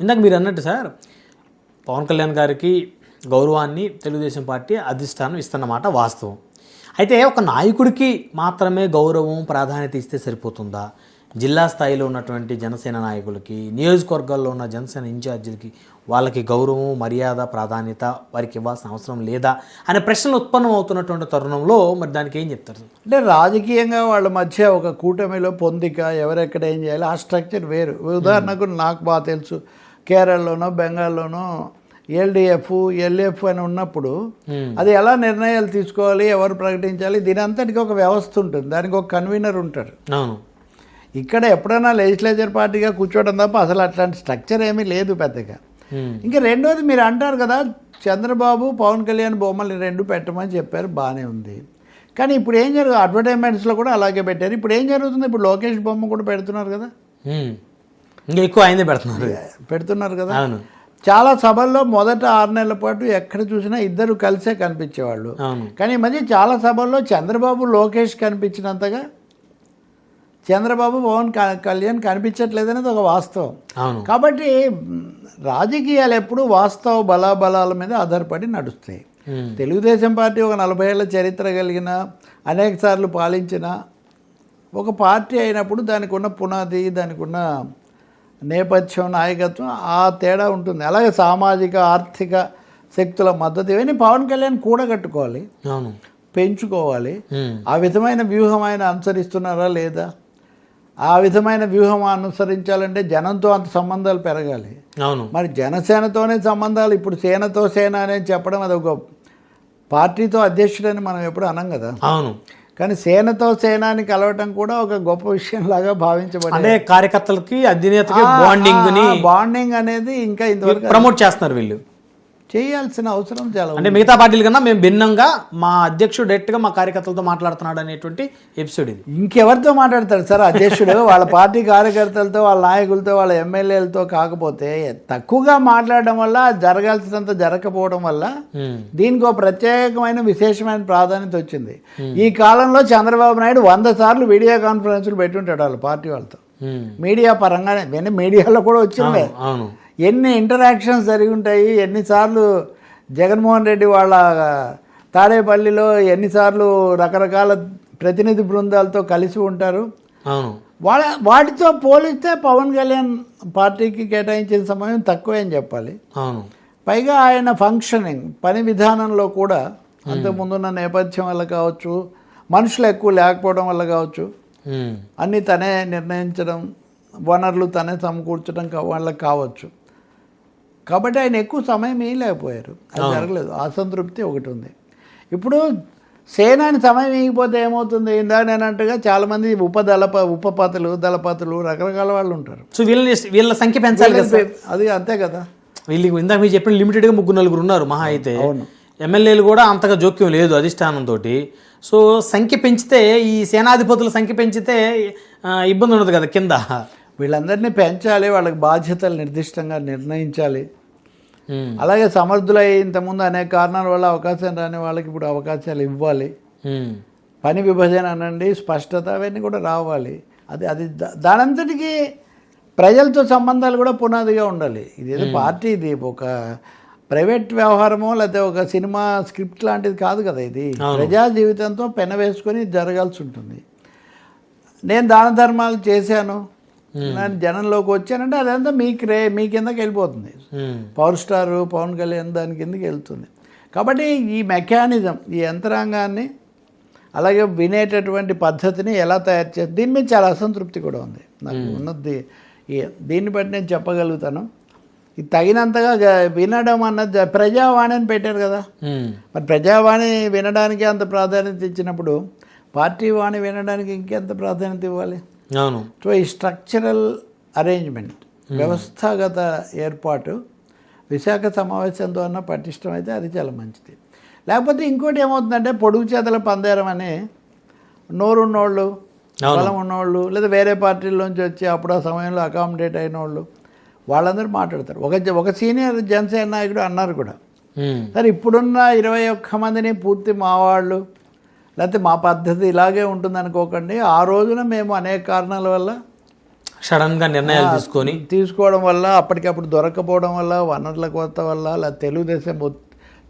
ఇందాక మీరు అన్నట్టు సార్ పవన్ కళ్యాణ్ గారికి గౌరవాన్ని తెలుగుదేశం పార్టీ అధిష్టానం ఇస్తున్నమాట వాస్తవం. అయితే ఒక నాయకుడికి మాత్రమే గౌరవం ప్రాధాన్యత ఇస్తే సరిపోతుందా? జిల్లా స్థాయిలో ఉన్నటువంటి జనసేన నాయకులకి నియోజకవర్గాల్లో ఉన్న జనసేన ఇన్ఛార్జీలకి వాళ్ళకి గౌరవం మర్యాద ప్రాధాన్యత వారికి ఇవ్వాల్సిన అవసరం లేదా అనే ప్రశ్నలు ఉత్పన్నం అవుతున్నటువంటి తరుణంలో మరి దానికి ఏం చెప్తారు అంటే రాజకీయంగా వాళ్ళ మధ్య ఒక కూటమిలో పొందిక ఎవరెక్కడ ఏం చేయాలి ఆ స్ట్రక్చర్ వేరు. ఉదాహరణకు నాకు బాగా తెలుసు కేరళలోనో బెంగాల్లోనో ఎల్డిఎఫ్ ఎల్ఎఫ్ అని ఉన్నప్పుడు అది ఎలా నిర్ణయాలు తీసుకోవాలి ఎవరు ప్రకటించాలి దీని అంతటికి ఒక వ్యవస్థ ఉంటుంది. దానికి ఒక కన్వీనర్ ఉంటారు అవును. ఇక్కడ ఎప్పుడైనా లెజిస్లేచర్ పార్టీగా కూర్చోవడం తప్ప అసలు అట్లాంటి స్ట్రక్చర్ ఏమీ లేదు పెద్దగా. ఉమ్. ఇంకా రెండోది మీరు అంటారు కదా చంద్రబాబు పవన్ కళ్యాణ్ బొమ్మలు రెండు పెట్టమని చెప్పారు బాగానే ఉంది. కానీ ఇప్పుడు ఏం జరుగుతుంది అడ్వర్టైజ్మెంట్స్లో కూడా అలాగే పెట్టారు. ఇప్పుడు ఏం జరుగుతుంది? ఇప్పుడు లోకేష్ బొమ్మ కూడా పెడుతున్నారు కదా. ఉమ్. ఇంకా ఎక్కువ ఆయనే పెడుతున్నారు. పెడుతున్నారు కదా. అవును. చాలా సభల్లో మొదట ఆరు నెలల పాటు ఎక్కడ చూసినా ఇద్దరు కలిసే కనిపించేవాళ్ళు. కానీ మధ్య చాలా సభల్లో చంద్రబాబు లోకేష్ కనిపించినంతగా చంద్రబాబు పవన్ కళ్యాణ్ కనిపించట్లేదనేది ఒక వాస్తవం. కాబట్టి రాజకీయాలు ఎప్పుడు వాస్తవ బలాబలాల మీద ఆధారపడి నడుస్తాయి. తెలుగుదేశం పార్టీ ఒక నలభై ఏళ్ళ చరిత్ర కలిగిన అనేక సార్లు పాలించిన ఒక పార్టీ అయినప్పుడు దానికి ఉన్న పునాది దానికి ఉన్న నేపథ్యం నాయకత్వం ఆ తేడా ఉంటుంది. అలాగే సామాజిక ఆర్థిక శక్తుల మద్దతు ఇవన్నీ పవన్ కళ్యాణ్ కూడగట్టుకోవాలి. అవును. పెంచుకోవాలి. ఆ విధమైన వ్యూహం ఆయన అనుసరిస్తున్నారా లేదా? ఆ విధమైన వ్యూహం అనుసరించాలంటే జనంతో అంత సంబంధాలు పెరగాలి. అవును. మరి జనసేనతోనే సంబంధాలు ఇప్పుడు సేనతో సేన అని చెప్పడం అది ఒక పార్టీతో అధ్యక్షుడని మనం ఎప్పుడు అనం కదా? అవును. కానీ సేనతో సేనాని కలవటం కూడా ఒక గొప్ప విషయం లాగా భావించబడి అంటే కార్యకర్తలకి అధినేతకి బాండింగ్ బాండింగ్ అనేది ఇంకా ఇంతవరకు ప్రమోట్ చేస్తున్నారు వీళ్ళు. చేయాల్సిన అవసరం చాలా. అంటే మిగతా పార్టీల కన్నా మేము భిన్నంగా మా అధ్యక్షుడు డైరెక్ట్గా మా కార్యకర్తలతో మాట్లాడుతున్నాడు అనేటువంటి ఎపిసోడ్ ఇది. ఇంకెవరితో మాట్లాడతారు సార్ అధ్యక్షుడు? వాళ్ళ పార్టీ కార్యకర్తలతో వాళ్ళ నాయకులతో వాళ్ళ ఎమ్మెల్యేలతో కాకపోతే తక్కువగా మాట్లాడడం వల్ల జరగాల్సినంత జరగకపోవడం వల్ల. దీనికి ఒక ప్రత్యేకమైన విశేషమైన ప్రాధాన్యత వచ్చింది. ఈ కాలంలో చంద్రబాబు నాయుడు వంద సార్లు వీడియో కాన్ఫరెన్సులు పెట్టుంటాడు వాళ్ళ పార్టీ వాళ్ళతో. మీడియా పరంగానే మీడియాలో కూడా వచ్చినవే. ఎన్ని ఇంటరాక్షన్స్ జరిగి ఉంటాయి ఎన్నిసార్లు జగన్మోహన్ రెడ్డి వాళ్ళ తాడేపల్లిలో ఎన్నిసార్లు రకరకాల ప్రతినిధి బృందాలతో కలిసి ఉంటారు. అవును. వాళ్ళ వాటితో పోలిస్తే పవన్ కళ్యాణ్ పార్టీకి కేటాయించిన సమయం తక్కువే అని చెప్పాలి. అవును. పైగా ఆయన ఫంక్షనింగ్ పని విధానంలో కూడా అంతకుముందున్న నేపథ్యం వల్ల కావచ్చు మనుషులు ఎక్కువ లేకపోవడం వల్ల కావచ్చు. అన్నీ తనే నిర్ణయించడం వనరులు తనే సమకూర్చడం వాళ్ళకి కావచ్చు. కాబట్టి ఆయన ఎక్కువ సమయం ఇవ్వలేకపోయారు అది జరగలేదు. అసంతృప్తి ఒకటి ఉంది. ఇప్పుడు సేనాని సమయం ఇవ్వకపోతే ఏమవుతుంది? ఇందాక నేనంటగా చాలామంది ఉప దళప ఉపపతులు దళపతులు రకరకాల వాళ్ళు ఉంటారు. సో వీళ్ళని వీళ్ళ సంఖ్య పెంచాలి కదా అది అంతే కదా. వీళ్ళకి ఇందాక మీరు చెప్పిన లిమిటెడ్గా ముగ్గురు నలుగురు ఉన్నారు మహా అయితే. అవును. ఎమ్మెల్యేలు కూడా అంతగా జోక్యం లేదు అధిష్టానంతో సో సంఖ్య పెంచితే ఈ సేనాధిపతుల సంఖ్య పెంచితే ఇబ్బంది ఉండదు కదా కింద. వీళ్ళందరినీ పెంచాలి వాళ్ళకి బాధ్యతలు నిర్దిష్టంగా నిర్ణయించాలి. అలాగే సమర్థులై ఇంతకుముందు అనేక కారణాల వల్ల అవకాశం రాని వాళ్ళకి ఇప్పుడు అవకాశాలు ఇవ్వాలి. పని విభజన అనండి స్పష్టత అవన్నీ కూడా రావాలి. అది అది దా- దానంతటికీ ప్రజలతో సంబంధాలు కూడా పునాదిగా ఉండాలి. ఇది ఏదో పార్టీ ఇది ఒక ప్రైవేట్ వ్యవహారమో లేకపోతే ఒక సినిమా స్క్రిప్ట్ లాంటిది కాదు కదా ఇది. ప్రజా జీవితంతో పెన వేసుకొని జరగాల్సి ఉంటుంది. నేను దాన ధర్మాలు చేశాను. నేను జనంలోకి వచ్చానంటే అదంతా మీ క్రే మీ కిందకి వెళ్ళిపోతుంది. ఉమ్. పవర్ స్టార్ పవన్ కళ్యాణ్ దాని కిందకి వెళ్తుంది. కాబట్టి ఈ మెకానిజం ఈ యంత్రాంగాన్ని అలాగే వినేటటువంటి పద్ధతిని ఎలా తయారు చేసి దీని మీద చాలా అసంతృప్తి కూడా ఉంది. నాకు ఉన్నది ఈ- దీన్ని బట్టి నేను చెప్పగలుగుతాను. ఇది తగినంతగా వినడం అన్నది జ- ప్రజావాణి అని పెట్టారు కదా. మరి ప్రజావాణి వినడానికి అంత ప్రాధాన్యత ఇచ్చినప్పుడు పార్టీ వాణి వినడానికి ఇంకెంత ప్రాధాన్యత ఇవ్వాలి? అవును. సో ఈ స్ట్రక్చరల్ అరేంజ్మెంట్ వ్యవస్థాగత ఏర్పాటు విశాఖ సమావేశంతో అన్న పటిష్టమైతే అది చాలా మంచిది. లేకపోతే ఇంకోటి ఏమవుతుందంటే పొడుగు చేతల పందేరం అని నోరున్నోళ్ళు అవును. బలం ఉన్నోళ్ళు లేదా వేరే పార్టీల్లోంచి వచ్చి అప్పుడు ఆ సమయంలో అకామిడేట్ అయిన వాళ్ళు వాళ్ళందరూ మాట్లాడతారు. ఒక ఒక సీనియర్ జనసేన నాయకుడు అన్నారు కూడా. సరే ఇప్పుడున్న ఇరవై ఒక్క మందిని పూర్తి మా వాళ్ళు లేకపోతే మా పద్ధతి ఇలాగే ఉంటుంది అనుకోకండి. ఆ రోజున మేము అనేక కారణాల వల్ల సడన్గా నిర్ణయాలు తీసుకొని తీసుకోవడం వల్ల అప్పటికప్పుడు దొరకపోవడం వల్ల వనరుల కొరత వల్ల లేదా తెలుగుదేశం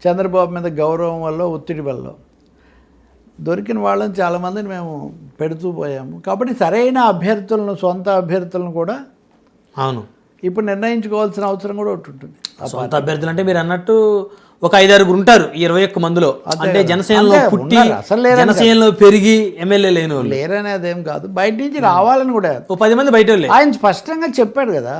చంద్రబాబు మీద గౌరవం వల్ల ఒత్తిడి వల్ల దొరికిన వాళ్ళని చాలామందిని మేము పెడుతూ పోయాము. కాబట్టి సరైన అభ్యర్థులను సొంత అభ్యర్థులను కూడా అవును. ఇప్పుడు నిర్ణయించుకోవాల్సిన అవసరం కూడా ఒకటి ఉంటుంది. సొంత అభ్యర్థులు అంటే మీరు అన్నట్టు ఒక ఐదారుగురు ఉంటారు ఇరవై ఒక్క మందిలో. అంటే జనసేనలో పుట్టి. అసలు జనసేనలో పెరిగి ఎమ్మెల్యే లేని వాళ్ళు లేరనే అదేం కాదు. బయట నుంచి రావాలని కూడా ఓ పది మంది బయట ఆయన స్పష్టంగా చెప్పాడు కదా.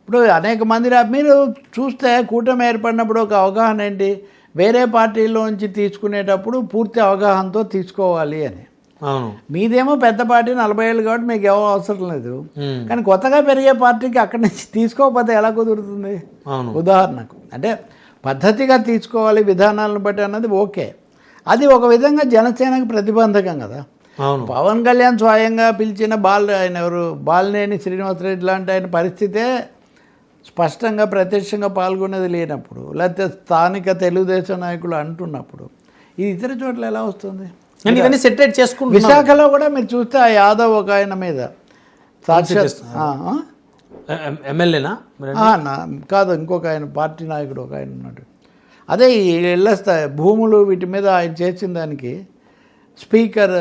ఇప్పుడు అనేక మంది మీరు చూస్తే కూటమి ఏర్పడినప్పుడు ఒక అవగాహన ఏంటి? వేరే పార్టీలోంచి తీసుకునేటప్పుడు పూర్తి అవగాహనతో తీసుకోవాలి అని. మీదేమో పెద్ద పార్టీ నలభై ఏళ్ళు కాబట్టి మీకు ఏమో అవసరం లేదు. కానీ కొత్తగా పెరిగే పార్టీకి అక్కడి నుంచి తీసుకోకపోతే ఎలా కుదురుతుంది? అవును. ఉదాహరణకు అంటే పద్ధతిగా తీసుకోవాలి విధానాలను బట్టి అన్నది ఓకే. అది ఒక విధంగా జనసేనకు ప్రతిబంధకం కదా. అవును. పవన్ కళ్యాణ్ స్వయంగా పిలిచిన బాల్ ఆయన ఎవరు? బాలినేని శ్రీనివాసరెడ్డి లాంటి ఆయన పరిస్థితే స్పష్టంగా ప్రత్యక్షంగా పాల్గొనేది లేనప్పుడు లేకపోతే స్థానిక తెలుగుదేశం నాయకులు అంటున్నప్పుడు ఇది ఇతర చోట్ల ఎలా వస్తుంది? ఇవన్నీ సెటరేట్ చేసుకుంటున్నారు విశాఖలో కూడా మీరు చూస్తే ఆ యాదవ్ ఒక ఆయన మీద ఎమ్మెల్యేనా? కాదు ఇంకొక ఆయన పార్టీ నాయకుడు ఒక ఆయన ఉన్నాడు. అదే స్థాయి భూములు వీటి మీద ఆయన చేసిన దానికి స్పీకర్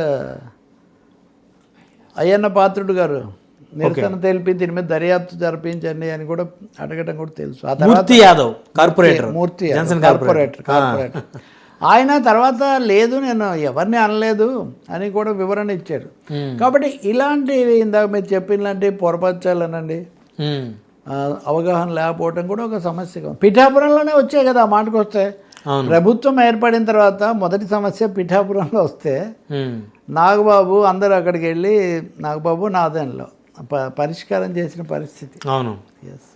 అయ్యన్న పాత్రుడు గారు నిరసన తెలిపి దీని మీద దర్యాప్తు జరిపించండి అని కూడా అడగటం కూడా తెలుసు. ఆ తర్వాత Murthy Yadav corporator Murthy corporator corporator ఆయన తర్వాత లేదు నేను ఎవరిని అనలేదు అని కూడా వివరణ ఇచ్చారు. కాబట్టి ఇలాంటివి ఇందాక మీరు చెప్పినలాంటి పొరపరచాలనండి అవగాహన లేకపోవటం కూడా ఒక సమస్య పిఠాపురంలోనే వచ్చాయి కదా ఆ మాటకు వస్తే. ప్రభుత్వం ఏర్పడిన తర్వాత మొదటి సమస్య పిఠాపురంలో వస్తే. నాగబాబు అందరూ అక్కడికి వెళ్ళి నాగబాబు నాదన్లో పరిష్కారం చేసిన పరిస్థితి. అవును. ఎస్